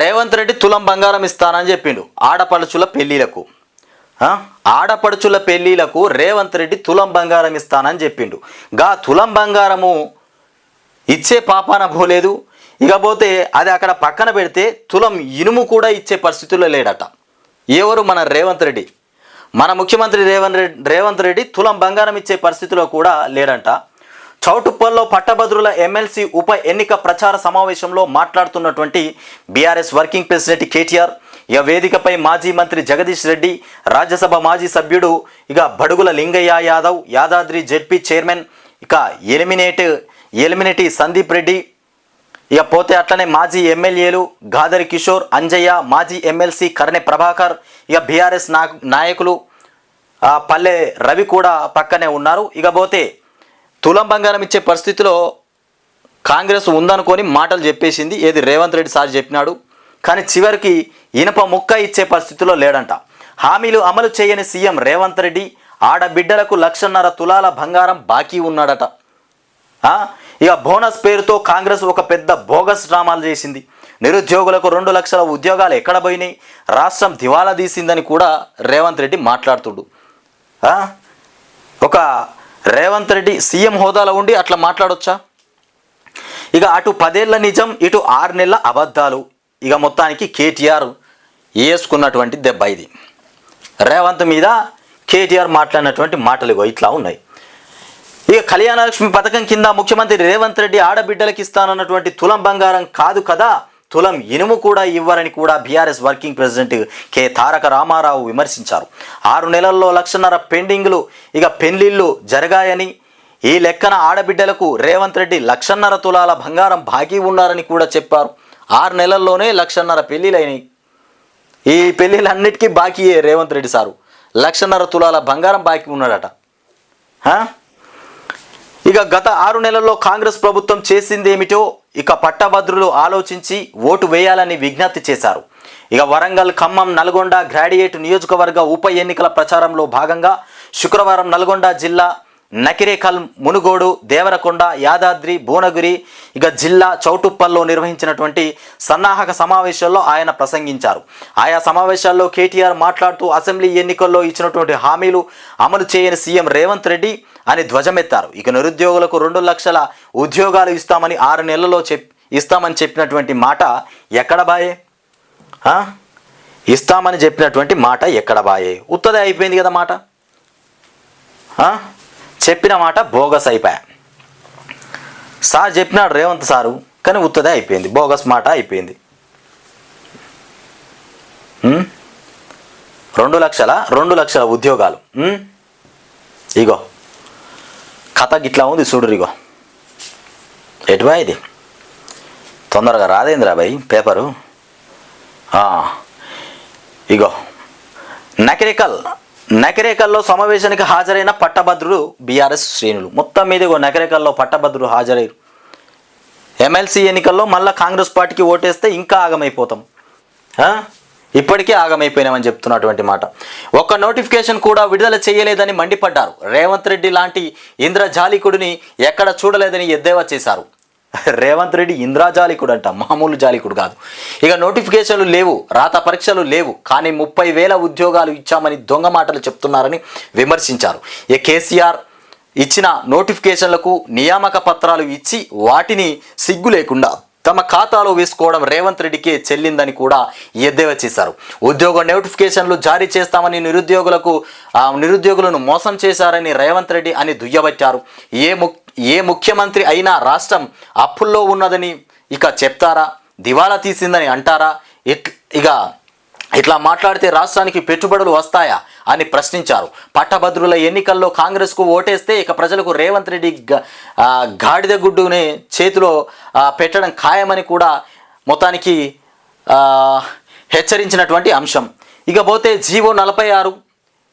రేవంత్ రెడ్డి తులం బంగారం ఇస్తానని చెప్పిండు ఆడపడుచుల పెళ్ళిలకు. ఆడపడుచుల పెళ్ళిళ్ళకు రేవంత్ రెడ్డి తులం బంగారం ఇస్తానని చెప్పిండు. గా తులం బంగారము ఇచ్చే పాపాన పోలేదు. ఇకపోతే అది అక్కడ పక్కన పెడితే తులం ఇనుము కూడా ఇచ్చే పరిస్థితుల్లో లేడట. ఎవరు మన రేవంత్ రెడ్డి? మన ముఖ్యమంత్రి రేవంత్ రెడ్డి రేవంత్ రెడ్డి తులం బంగారం ఇచ్చే పరిస్థితిలో కూడా లేడంట. చౌటుప్పల్లో పట్టభద్రుల ఎమ్మెల్సీ ఉప ఎన్నిక ప్రచార సమావేశంలో మాట్లాడుతున్నటువంటి బీఆర్ఎస్ వర్కింగ్ ప్రెసిడెంట్ కేటీఆర్ ఇక వేదికపై మాజీ మంత్రి జగదీష్ రెడ్డి రాజ్యసభ మాజీ సభ్యుడు ఇక బడుగుల లింగయ్య యాదవ్ యాదాద్రి జెడ్పీ చైర్మన్ ఇక ఎలిమినేట్ ఎలిమినేటి సందీప్ రెడ్డి ఇక పోతే అట్లనే మాజీ ఎమ్మెల్యేలు గాదరి కిషోర్ అంజయ్య మాజీ ఎమ్మెల్సీ కరణె ప్రభాకర్ ఇక బీఆర్ఎస్ నా నాయకులు పల్లె రవి కూడా పక్కనే ఉన్నారు. ఇక పోతే తులం బంగారం ఇచ్చే పరిస్థితిలో కాంగ్రెస్ ఉందనుకొని మాటలు చెప్పేసింది. ఏది రేవంత్ రెడ్డి సార్ చెప్పినాడు. కానీ చివరికి ఇనప ముక్క ఇచ్చే పరిస్థితిలో లేడంట. హామీలు అమలు చేయని సీఎం రేవంత్ రెడ్డి ఆడబిడ్డలకు లక్షన్నర తులాల బంగారం బాకీ ఉన్నాడట. ఇక బోనస్ పేరుతో కాంగ్రెస్ ఒక పెద్ద బోగస్ డ్రామాలు చేసింది. నిరుద్యోగులకు రెండు లక్షల ఉద్యోగాలు ఎక్కడ పోయినాయి? రాష్ట్రం దివాలా తీసిందని కూడా రేవంత్ రెడ్డి మాట్లాడుతుడు. ఒక రేవంత్ రెడ్డి సీఎం హోదాలో ఉండి అట్లా మాట్లాడొచ్చా? ఇక అటు పదేళ్ళ నిజం ఇటు ఆరు నెలల అబద్ధాలు. ఇక మొత్తానికి కేటీఆర్ వేసుకున్నటువంటి దెబ్బ ఇది. రేవంత్ మీద కేటీఆర్ మాట్లాడినటువంటి మాటలు ఇట్లా ఉన్నాయి. ఇక కళ్యాణలక్ష్మి పథకం కింద ముఖ్యమంత్రి రేవంత్ రెడ్డి ఆడబిడ్డలకు ఇస్తానన్నటువంటి తులం బంగారం కాదు కదా? తులం ఇనుము కూడా ఇవ్వరని కూడా BRS working president K Taraka Rama Rao విమర్శించారు. ఆరు నెలల్లో లక్షన్నర పెండింగ్లు ఇక పెళ్ళిళ్ళు జరగాయని ఈ లెక్కన ఆడబిడ్డలకు రేవంత్ రెడ్డి లక్షన్నర తులాల బంగారం బాకీ ఉన్నారని కూడా చెప్పారు. ఆరు నెలల్లోనే లక్షన్నర పెళ్ళిలైనాయి ఈ పెళ్ళిళ్ళన్నిటికీ బాకీయే రేవంత్ రెడ్డి సారు. లక్షన్నర తులాల బంగారం బాకీ ఉన్నాడట. ఇక గత ఆరు నెలల్లో కాంగ్రెస్ ప్రభుత్వం చేసింది ఏమిటో ఇక పట్టభద్రులు ఆలోచించి ఓటు వేయాలని విజ్ఞప్తి చేశారు. ఇక వరంగల్ ఖమ్మం నల్గొండ గ్రాడ్యుయేట్ నియోజకవర్గ ఉప ఎన్నికల ప్రచారంలో భాగంగా శుక్రవారం నల్గొండ జిల్లా నకిరేకల్ మునుగోడు దేవరకొండ యాదాద్రి భువనగిరి ఇక జిల్లా చౌటుప్పల్లో నిర్వహించినటువంటి సన్నాహక సమావేశాల్లో ఆయన ప్రసంగించారు. ఆయా సమావేశాల్లో కేటీఆర్ మాట్లాడుతూ అసెంబ్లీ ఎన్నికల్లో ఇచ్చినటువంటి హామీలు అమలు చేయని సీఎం రేవంత్ రెడ్డి అని ధ్వజమెత్తారు. ఇక నిరుద్యోగులకు రెండు లక్షల ఉద్యోగాలు ఇస్తామని ఆరు నెలల్లో చెప్ ఇస్తామని చెప్పినటువంటి మాట ఎక్కడ బాయే? ఇస్తామని చెప్పినటువంటి మాట ఎక్కడ బాయే? ఉత్తదే అయిపోయింది కదా మాట. ఆ? చెప్పిన మాట బోగస్ అయిపోయా. సార్ చెప్పినాడు రేవంత్ సారు కానీ ఉత్తదే అయిపోయింది బోగస్ మాట అయిపోయింది. రెండు లక్షల రెండు లక్షల ఉద్యోగాలు ఇగో కథ గిట్లా ఉంది చూడు ఇగో. ఎటువా ఇది? తొందరగా రాదేంద్రా భయ్ పేపరు? ఇగో నకరికల్. నకరేకల్లో సమావేశానికి హాజరైన పట్టభద్రులు బీఆర్ఎస్ శ్రేణులు. మొత్తం మీద నకరేకల్లో పట్టభద్రుడు పట్టభద్రులు హాజరయ్యారు. ఎమ్మెల్సీ ఎన్నికల్లో మళ్ళీ కాంగ్రెస్ పార్టీకి ఓటేస్తే ఇంకా ఆగమైపోతాం. ఇప్పటికే ఆగమైపోయినామని చెప్తున్నటువంటి మాట. ఒక్క నోటిఫికేషన్ కూడా విడుదల చేయలేదని మండిపడ్డారు. రేవంత్ రెడ్డి లాంటి ఇంద్రజాలికుడిని ఎక్కడ చూడలేదని ఎద్దేవా చేశారు. రేవంత్ రెడ్డి ఇంద్రాజాలికుడు అంట మామూలు జాలికుడు కాదు. ఇక నోటిఫికేషన్లు లేవు రాత పరీక్షలు లేవు కానీ ముప్పై వేల ఉద్యోగాలు ఇచ్చామని దొంగ మాటలు చెప్తున్నారని విమర్శించారు. ఇక కేసీఆర్ ఇచ్చిన నోటిఫికేషన్లకు నియామక పత్రాలు ఇచ్చి వాటిని సిగ్గు లేకుండా తమ ఖాతాలో వేసుకోవడం రేవంత్ రెడ్డికే చెల్లిందని కూడా ఎద్దేవా చేశారు. ఉద్యోగ నోటిఫికేషన్లు జారీ చేస్తామని నిరుద్యోగులకు ఆ, నిరుద్యోగులను మోసం చేశారని రేవంత్ రెడ్డి అని దుయ్యబట్టారు. ఏ ము ఏ ముఖ్యమంత్రి అయినా రాష్ట్రం అప్పుల్లో ఉన్నదని ఇక చెప్తారా? దివాలా తీసిందని అంటారా? ఇట్ ఇక ఇట్లా మాట్లాడితే రాష్ట్రానికి పెట్టుబడులు వస్తాయా అని ప్రశ్నించారు. పట్టభద్రుల ఎన్నికల్లో కాంగ్రెస్కు ఓటేస్తే ఇక ప్రజలకు రేవంత్ రెడ్డి గాడిద గుడ్డుని చేతిలో పెట్టడం ఖాయమని కూడా మొత్తానికి హెచ్చరించినటువంటి అంశం. ఇకపోతే జీవో నలభై ఆరు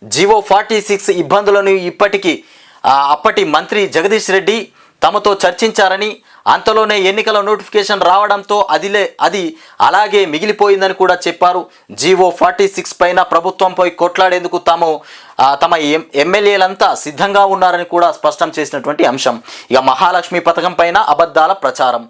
జీవో ఫార్టీ సిక్స్ ఇబ్బందులను ఇప్పటికీ అప్పటి మంత్రి జగదీష్ రెడ్డి తమతో చర్చించారని అంతలోనే ఎన్నికల నోటిఫికేషన్ రావడంతో అదిలే అది అలాగే మిగిలిపోయిందని కూడా చెప్పారు. జీవో ఫార్టీ సిక్స్ పైన ప్రభుత్వంపై కొట్లాడేందుకు తాము తమ ఎం ఎమ్మెల్యేలంతా సిద్ధంగా ఉన్నారని కూడా స్పష్టం చేసినటువంటి అంశం. ఇక మహాలక్ష్మి పథకం పైన అబద్ధాల ప్రచారం.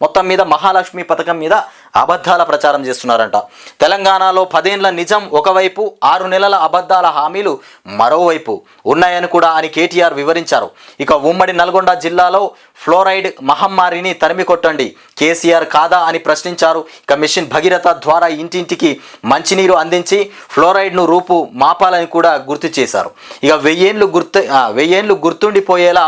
మొత్తం మీద మహాలక్ష్మి పథకం మీద అబద్ధాల ప్రచారం చేస్తున్నారంట. తెలంగాణలో పదేండ్ల నిజం ఒకవైపు ఆరు నెలల అబద్ధాల హామీలు మరోవైపు ఉన్నాయని కూడా అని కేటీఆర్ వివరించారు. ఇక ఉమ్మడి నల్గొండ జిల్లాలో ఫ్లోరైడ్ మహమ్మారిని తరిమి కొట్టండి కేసీఆర్ కాదా అని ప్రశ్నించారు. ఇక మిషన్ భగీరథ ద్వారా ఇంటింటికి మంచినీరు అందించి ఫ్లోరైడ్ను రూపు మాపాలని కూడా గుర్తు చేశారు. ఇక వెయ్యేండ్లు గుర్తు వెయ్యేండ్లు గుర్తుండిపోయేలా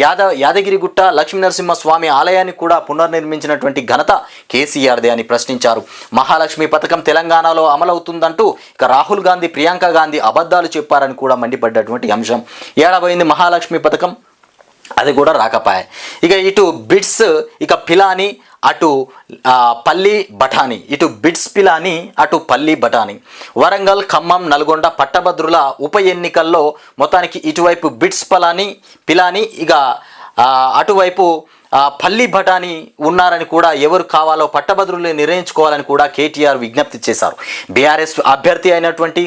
యాద యాదగిరిగుట్ట లక్ష్మీనరసింహస్వామి ఆలయాన్ని కూడా పునర్నిర్మించినటువంటి ఘనత కేసీఆర్దే అని ప్రశ్నించారు. మహాలక్ష్మి పథకం తెలంగాణలో అమలవుతుందంటూ ఇక రాహుల్ గాంధీ ప్రియాంక గాంధీ అబద్ధాలు చెప్పారని కూడా మండిపడ్డటువంటి అంశం. ఏడబోయింది మహాలక్ష్మి పథకం? అది కూడా రాకపాయే. ఇక ఇటు బిట్స్ ఇక పిలాని అటు పల్లి బఠానీ ఇటు బిట్స్ పిలాని అటు పల్లి బఠానీ. వరంగల్ ఖమ్మం నల్గొండ పట్టభద్రుల ఉప ఎన్నికల్లో మొత్తానికి ఇటువైపు బిట్స్ పలాని పిలాని ఇక అటువైపు పల్లి భటాని ఉన్నారని కూడా ఎవరు కావాలో పట్టభద్రులు నిర్ణయించుకోవాలని కూడా కేటీఆర్ విజ్ఞప్తి చేశారు. బీఆర్ఎస్ అభ్యర్థి అయినటువంటి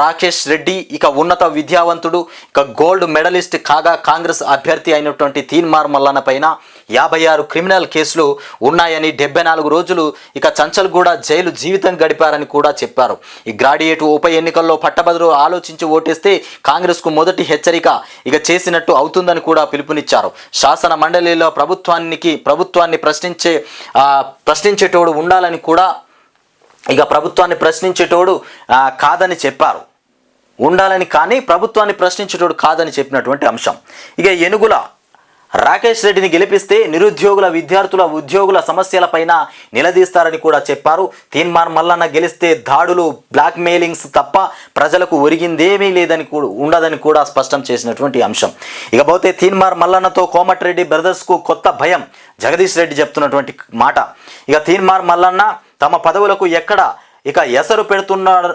రాకేష్ రెడ్డి ఇక ఉన్నత విద్యావంతుడు ఇక గోల్డ్ మెడలిస్ట్ కాగా కాంగ్రెస్ అభ్యర్థి అయినటువంటి తీన్మార్ మల్లన్న పైన యాభై ఆరు క్రిమినల్ కేసులు ఉన్నాయని డెబ్బై నాలుగు రోజులు ఇక చంచల్గూడ జైలు జీవితం గడిపారని కూడా చెప్పారు. ఈ గ్రాడ్యుయేట్ ఉప ఎన్నికల్లో పట్టభద్రులు ఆలోచించి ఓటేస్తే కాంగ్రెస్కు మొదటి హెచ్చరిక ఇక చేసినట్టు అవుతుందని కూడా పిలుపునిచ్చారు. శాసన మండలిలో ప్రభుత్వానికి ప్రభుత్వాన్ని ప్రశ్నించే ప్రశ్నించేటోడు ఉండాలని కూడా ఇక ప్రభుత్వాన్ని ప్రశ్నించేటోడు కాదని చెప్పారు. ఉండాలని కానీ ప్రభుత్వాన్ని ప్రశ్నించేటోడు కాదని చెప్పినటువంటి అంశం. ఇక ఎనుగుల రాకేష్ రెడ్డిని గెలిపిస్తే నిరుద్యోగుల విద్యార్థుల ఉద్యోగుల సమస్యలపైన నిలదీస్తారని కూడా చెప్పారు. తీన్మార్ మల్లన్న గెలిస్తే దాడులు బ్లాక్ మెయిలింగ్స్ తప్ప ప్రజలకు ఒరిగిందేమీ లేదని కూడా ఉండదని కూడా స్పష్టం చేసినటువంటి అంశం. ఇకపోతే తీన్మార్ మల్లన్నతో కోమటిరెడ్డి బ్రదర్స్కు కొత్త భయం జగదీష్ రెడ్డి చెప్తున్నటువంటి మాట. ఇక తీన్మార్ మల్లన్న తమ పదవులకు ఎక్కడ ఇక ఎసరు పెడుతున్నాడు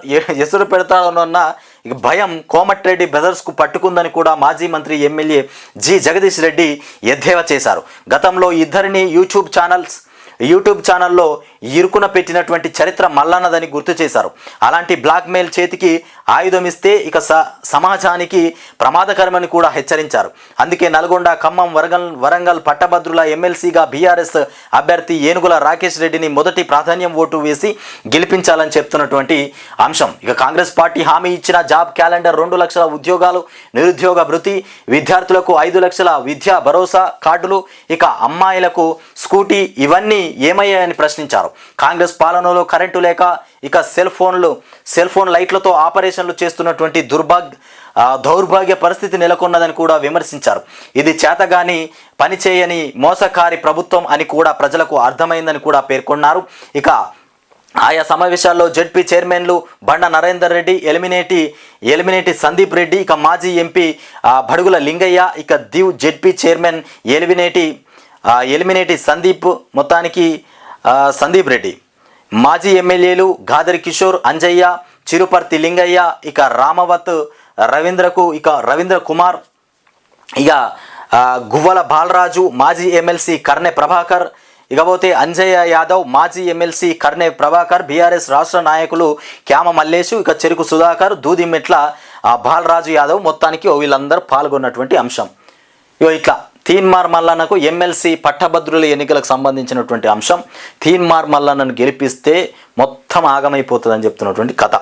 ఎసరు పెడతాడన్న ఇక భయం కోమటిరెడ్డి బ్రదర్స్కు పట్టుకుందని కూడా మాజీ మంత్రి ఎమ్మెల్యే జి జగదీష్ రెడ్డి ఎద్దేవా చేశారు. గతంలో ఇద్దరిని యూట్యూబ్ ఛానల్స్ యూట్యూబ్ ఛానల్లో ఇరుకున పెట్టినటువంటి చరిత్ర మల్లన్నదని గుర్తు చేశారు. అలాంటి బ్లాక్మెయిల్ చేతికి ఆయుధం ఇస్తే ఇక స సమాజానికి ప్రమాదకరమని కూడా హెచ్చరించారు. అందుకే నల్గొండ ఖమ్మం వరంగల్ వరంగల్ పట్టభద్రుల ఎమ్మెల్సీగా బీఆర్ఎస్ అభ్యర్థి ఏనుగుల రాకేష్ రెడ్డిని మొదటి ప్రాధాన్యం ఓటు వేసి గెలిపించాలని చెప్తున్నటువంటి అంశం. ఇక కాంగ్రెస్ పార్టీ హామీ ఇచ్చిన జాబ్ క్యాలెండర్ రెండు లక్షల ఉద్యోగాలు నిరుద్యోగ భృతి విద్యార్థులకు ఐదు లక్షల విద్యా భరోసా కార్డులు ఇక అమ్మాయిలకు స్కూటీ ఇవన్నీ ఏమయ్యాయని ప్రశ్నించారు. కాంగ్రెస్ పాలనలో కరెంటు లేక ఇక సెల్ ఫోన్లు సెల్ ఫోన్ లైట్లతో ఆపరేషన్లు చేస్తున్నటువంటి దుర్భాగ్ దౌర్భాగ్య పరిస్థితి నెలకొన్నదని కూడా విమర్శించారు. ఇది చేతగాని పనిచేయని మోసకారి ప్రభుత్వం అని కూడా ప్రజలకు అర్థమైందని కూడా పేర్కొన్నారు. ఇక ఆయా సమావేశాల్లో జడ్పీ చైర్మన్లు బండ నరేందర్ రెడ్డి ఎలిమినేటి ఎలిమినేటి సందీప్ రెడ్డి ఇక మాజీ ఎంపీ బడుగుల లింగయ్య ఇక దీవ్ జడ్పీ చైర్మన్ ఎలిమినేటి ఎలిమినేటి సందీప్ మొత్తానికి సందీప్ రెడ్డి. మాజీ ఎమ్మెల్యేలు గాదరి కిషోర్ అంజయ్య చిరుపర్తి లింగయ్య ఇక రామవత్ రవీంద్రకు ఇక రవీంద్ర కుమార్ ఇక గువ్వల బాలరాజు మాజీ ఎమ్మెల్సీ కర్ణె ప్రభాకర్ ఇకపోతే అంజయ్య యాదవ్ మాజీ ఎమ్మెల్సీ కర్ణె ప్రభాకర్ బీఆర్ఎస్ రాష్ట్ర నాయకులు క్యామ మల్లేషు ఇక చెరుకు సుధాకర్ దూదిమెట్ల బాలరాజు యాదవ్ మొత్తానికి ఓ వీళ్ళందరూ పాల్గొన్నటువంటి అంశం. ఇగో ఇట్లా. తీన్మార్ మల్లన్నకు ఎమ్మెల్సీ పట్టభద్రుల ఎన్నికలకు సంబంధించినటువంటి అంశం. తీన్మార్ మల్లన్నను గెలిపిస్తే మొత్తం ఆగమైపోతుందని చెప్తున్నటువంటి కథ.